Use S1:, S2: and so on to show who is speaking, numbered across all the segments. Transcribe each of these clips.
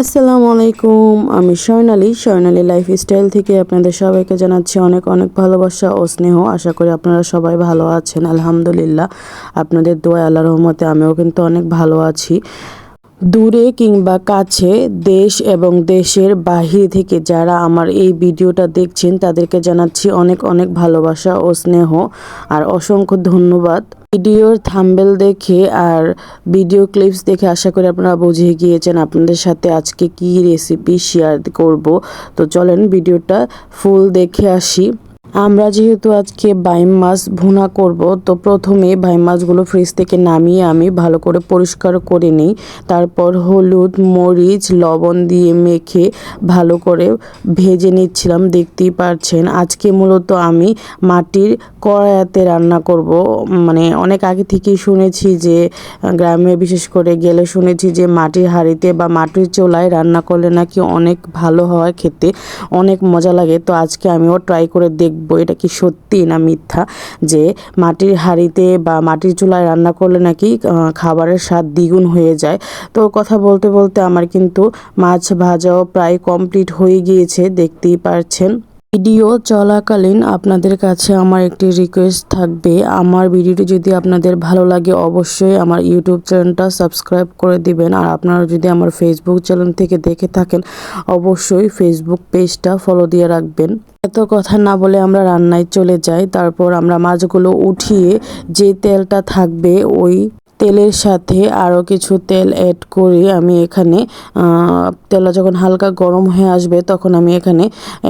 S1: আসসালামু আলাইকুম, আমি স্বর্ণালী স্বর্ণালী লাইফস্টাইল থেকে আপনাদের সবাইকে জানাচ্ছি অনেক অনেক ভালোবাসা ও স্নেহ। আশা করি আপনারা সবাই ভালো আছেন, আলহামদুলিল্লাহ। আপনাদের দোয়া আল্লাহ রহমতে আমিও কিন্তু অনেক ভালো আছি। দূরে কিংবা কাছে দেশ এবং দেশের বাহির থেকে যারা আমার এই ভিডিওটা দেখছেন, তাদেরকে জানাচ্ছি অনেক অনেক ভালোবাসা ও স্নেহ আর অসংখ্য ধন্যবাদ। ভিডিওর থাম্বেল দেখে আর ভিডিও ক্লিপস দেখে আশা করি আপনারা বুঝে গিয়েছেন আপনাদের সাথে আজকে কি রেসিপি শেয়ার করব। তো চলেন ভিডিওটা ফুল দেখে আসি। আমরা যেহেতু আজকে বাইম মাছ ভুনা করব, তো প্রথমে বাইম মাছগুলো ফ্রিজ থেকে নামিয়ে আমি ভালো করে পরিষ্কার করে নিই। তারপর হলুদ, মরিচ, লবণ দিয়ে মেখে ভালো করে ভেজে নিচ্ছিলাম, দেখতেই পারছেন। আজকে মূলত আমি মাটির কড়াইতে রান্না করব। মানে অনেক আগে থেকেই শুনেছি যে, গ্রামে বিশেষ করে গেলে শুনেছি যে মাটির হাঁড়িতে বা মাটির চোলায় রান্না করলে নাকি অনেক ভালো হয় খেতে, অনেক মজা লাগে। তো আজকে আমিও ট্রাই করে দেখব। এটা কি সত্যি না মিথ্যা যে মাটির হাঁড়িতে বা মাটির চুলায় রান্না করলে নাকি খাবারের স্বাদ দ্বিগুণ হয়ে যায়। তো কথা বলতে বলতে আমার কিন্তু মাছ ভাজাও প্রায় কমপ্লিট হয়ে গিয়েছে, দেখতেই পারছেন। ভিডিও চলাকালীন আপনাদের কাছে আমার একটি রিকোয়েস্ট থাকবে। আমার ভিডিওটি যদি আপনাদের ভালো লাগে, অবশ্যই আমার ইউটিউব চ্যানেলটা সাবস্ক্রাইব করে দিবেন। আর আপনারা যদি আমার ফেসবুক চ্যানেল থেকে দেখে থাকেন, অবশ্যই ফেসবুক পেজটা ফলো দিয়ে রাখবেন। এত কথা না বলে আমরা রান্নায় চলে যাই। তারপর আমরা মাছগুলো উঠিয়ে যে তেলটা থাকবে, ওই তেলের সাথে আরও কিছু তেল অ্যাড করে আমি এখানে তেলটা যখন হালকা গরম হয়ে আসবে, তখন আমি এখানে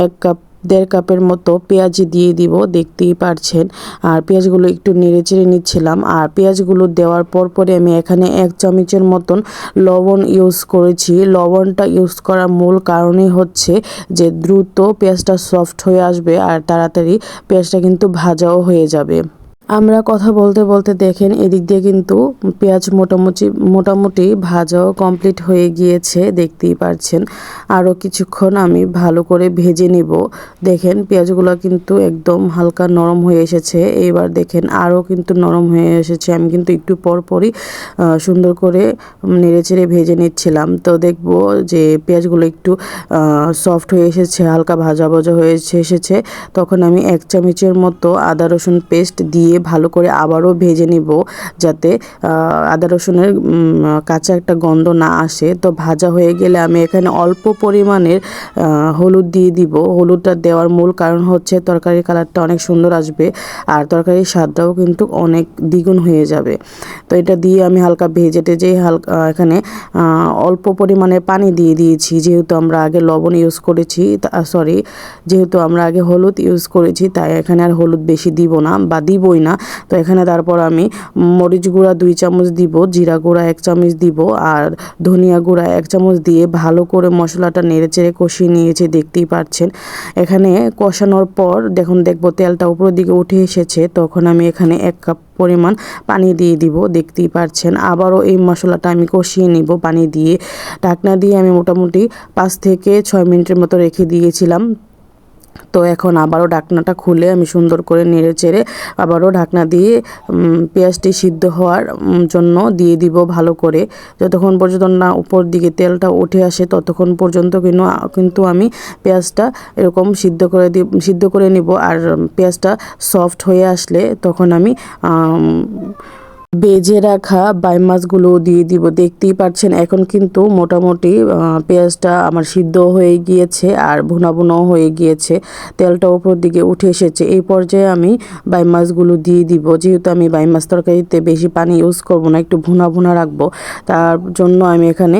S1: এক কাপ দেড় কাপের মতো পেঁয়াজ দিয়ে দিব, দেখতেই পারছেন। আর পেঁয়াজগুলো একটু নেড়ে চেড়ে নিচ্ছিলাম। আর পেঁয়াজগুলো দেওয়ার পর পরে আমি এখানে এক চামচের মতন লবণ ইউজ করেছি। লবণটা ইউজ করার মূল কারণই হচ্ছে যে দ্রুত পেঁয়াজটা সফট হয়ে আসবে আর তাড়াতাড়ি পেঁয়াজটা কিন্তু ভাজাও হয়ে যাবে। আমরা কথা বলতে বলতে দেখেন, এদিক দিয়ে কিন্তু পেঁয়াজ মোটামুটি মোটামুটি ভাজাও কমপ্লিট হয়ে গিয়েছে, দেখতেই পারছেন। আরও কিছুক্ষণ আমি ভালো করে ভেজে নিব। দেখেন, পেঁয়াজগুলো কিন্তু একদম হালকা নরম হয়ে এসেছে। এইবার দেখেন, আরও কিন্তু নরম হয়ে এসেছে। আমি কিন্তু একটু পর পরই সুন্দর করে নেড়ে চেড়ে ভেজে নিচ্ছিলাম। তো দেখব যে পেঁয়াজগুলো একটু সফট হয়ে এসেছে, হালকা ভাজা ভাজা হয়ে এসেছে। তখন আমি এক চামচের মতো আদা রসুন পেস্ট দিয়ে ভালো করে আবারও ভেজে নিব যাতে আদা রসুনের কাঁচা একটা গন্ধ না আসে। তো ভাজা হয়ে গেলে আমি এখানে অল্প পরিমাণের হলুদ দিয়ে দিব। হলুদটা দেওয়ার মূল কারণ হচ্ছে তরকারির কালারটা অনেক সুন্দর আসবে আর তরকারির স্বাদটাও কিন্তু অনেক দ্বিগুণ হয়ে যাবে। তো এটা দিয়ে আমি হালকা ভেজে টেজে হালকা এখানে অল্প পরিমাণে পানি দিয়ে দিয়েছি। যেহেতু আমরা আগে লবণ ইউজ করেছি সরি, যেহেতু আমরা আগে হলুদ ইউজ করেছি, তাই এখানে আর হলুদ বেশি দিব না বা দিবই না। না। তো এখানে তারপর আমি মরিচ গুঁড়া দুই চামচ দিব, জিরা গুঁড়া এক চামচ দিব আর ধনিয়া গুঁড়া এক চামচ দিয়ে ভালো করে মশলাটা নেড়ে চেড়ে কষিয়ে নিয়েছি, দেখতেই পাচ্ছেন। এখানে কষানোর পর দেখুন, দেখব তেলটা উপরের দিকে উঠে এসেছে, তখন আমি এখানে এক কাপ পরিমাণ পানি দিয়ে দিব, দেখতেই পারছেন আবারও এই মশলাটা আমি কষিয়ে নিব পানি দিয়ে। ঢাকনা দিয়ে আমি মোটামুটি পাঁচ থেকে ছয় মিনিটের মতো রেখে দিয়েছিলাম। তো এখন আবারও ঢাকনাটা খুলে আমি সুন্দর করে নেড়ে চেড়ে আবারও ঢাকনা দিয়ে পেঁয়াজটি সিদ্ধ হওয়ার জন্য দিয়ে দিব ভালো করে। যতক্ষণ পর্যন্ত না উপর দিকে তেলটা উঠে আসে, ততক্ষণ পর্যন্ত কিন্তু কিন্তু আমি পেঁয়াজটা এরকম সিদ্ধ করে দি, সিদ্ধ করে নিব। আর পেঁয়াজটা সফট হয়ে আসলে তখন আমি বেজে রাখা বাই মাছগুলো দিয়ে দিব। দেখতেই পাচ্ছেন, এখন কিন্তু মোটামুটি পেঁয়াজটা আমার সিদ্ধ হয়ে গিয়েছে আর ভুনা ভুনাও হয়ে গিয়েছে। তেলটা উপর দিকে উঠে এসেছে। এই পর্যায়ে আমি বাই মাছগুলো দিয়ে দিব। যেহেতু আমি বাই মাছ তরকারিতে বেশি পানি ইউজ করব না, একটু ভুনা ভুনা রাখব। তার জন্য আমি এখানে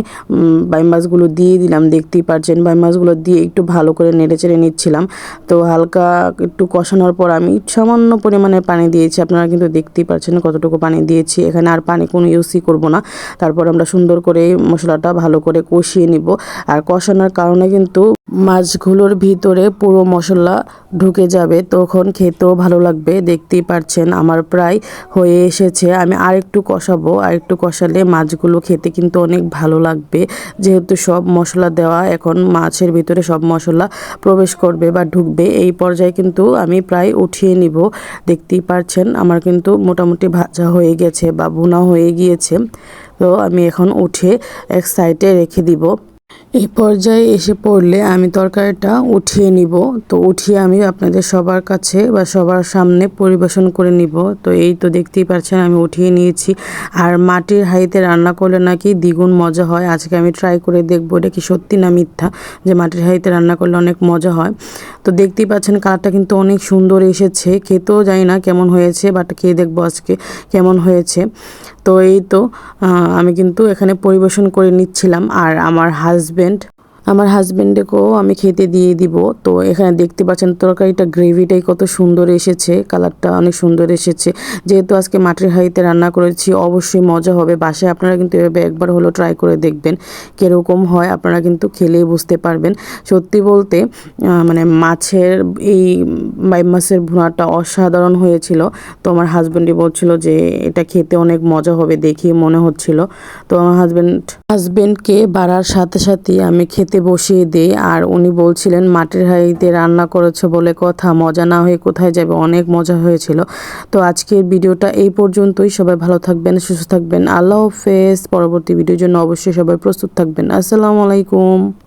S1: বাই মাছগুলো দিয়ে দিলাম। দেখতেই পাচ্ছেন, বাই মাছগুলো দিয়ে একটু ভালো করে নেড়ে চেড়ে নিচ্ছিলাম। তো হালকা একটু কষানোর পর আমি সামান্য পরিমাণে পানি দিয়েছি। আপনারা কিন্তু দেখতেই পাচ্ছেন কতটুকু পানি দিয়ে দিয়েছি। এখানে আর পানি কোনো ইউজই করব না। তারপর আমরা সুন্দর করে মশলাটা ভালো করে কষিয়ে নিব। আর কষানোর কারণে কিন্তু মাছগুলোর ভিতরে পুরো মশলা ঢুকে যাবে, তখন খেতেও ভালো লাগবে। দেখতেই পাচ্ছেন আমার প্রায় হয়ে এসেছে। আমি আর একটু কষাবো আর একটু কষালে মাছগুলো খেতে কিন্তু অনেক ভালো লাগবে। যেহেতু সব মশলা দেওয়া, এখন মাছের ভিতরে সব মশলা প্রবেশ করবে বা ঢুকবে। এই পর্যায়ে কিন্তু আমি প্রায় উঠিয়ে নিব। দেখতেই পাচ্ছেন আমার কিন্তু মোটামুটি ভাজা হয়ে গেছে বা বোনা হয়ে গিয়েছে। তো আমি এখন উঠে এক সাইডে রেখে দিব। এই পর্যায়ে এসে পড়লে আমি তরকারিটা উঠিয়ে নিব। তো উঠিয়ে আমি আপনাদের সবার কাছে বা সবার সামনে পরিবেশন করে নিব। তো এই তো দেখতেই পাচ্ছেন আমি উঠিয়ে নিয়েছি। আর মাটির হাঁড়িতে রান্না করলে নাকি দ্বিগুণ মজা হয়। আজকে আমি ট্রাই করে দেখব এটা কি সত্যি না মিথ্যা যে মাটির হাঁড়িতে রান্না করলে অনেক মজা হয়। তো দেখতেই পাচ্ছেন কালারটা কিন্তু অনেক সুন্দর এসেছে। খেতেও জানি না কেমন হয়েছে বাট খেয়ে দেখব আজকে কেমন হয়েছে। তো এই তো আমি কিন্তু এখানে পরিবেশন করে নিচ্ছিলাম। আর আমার হাজবেন্ড আমার হাজবেন্ডকেও আমি খেতে দিয়ে দিব। তো এখানে দেখতে পাচ্ছেন তরকারিটা গ্রেভিটাই কত সুন্দর এসেছে কালারটা অনেক সুন্দর এসেছে। যেহেতু আজকে মাটির হাঁড়িতে রান্না করেছি, অবশ্যই মজা হবে। বাসায় আপনারা কিন্তু এভাবে একবার হলো ট্রাই করে দেখবেন কীরকম হয়, আপনারা কিন্তু খেলেই বুঝতে পারবেন। সত্যি বলতে মানে মাছের এই মাছের ভুনাটা অসাধারণ হয়েছিল। তো আমার হাজব্যান্ডই বলছিল যে এটা খেতে অনেক মজা হবে দেখি মনে হচ্ছিল। তো আমার হাজব্যান্ড হাজব্যান্ডকে বাড়ার সাথে সাথে আমি খেতে বসিয়ে দিই। আর উনি বলছিলেন, মাটির হাঁড়িতে রান্না করেছে বলে কথা। মজা না হয়ে কোথায় যাবে? অনেক মজা হয়েছিল। তো আজকের ভিডিওটা এই পর্যন্তই। সবাই ভালো থাকবেন, সুস্থ থাকবেন। আল্লাহ হাফেজ। পরবর্তী ভিডিওর জন্য অবশ্যই সবাই প্রস্তুত থাকবেন। আসসালামু আলাইকুম।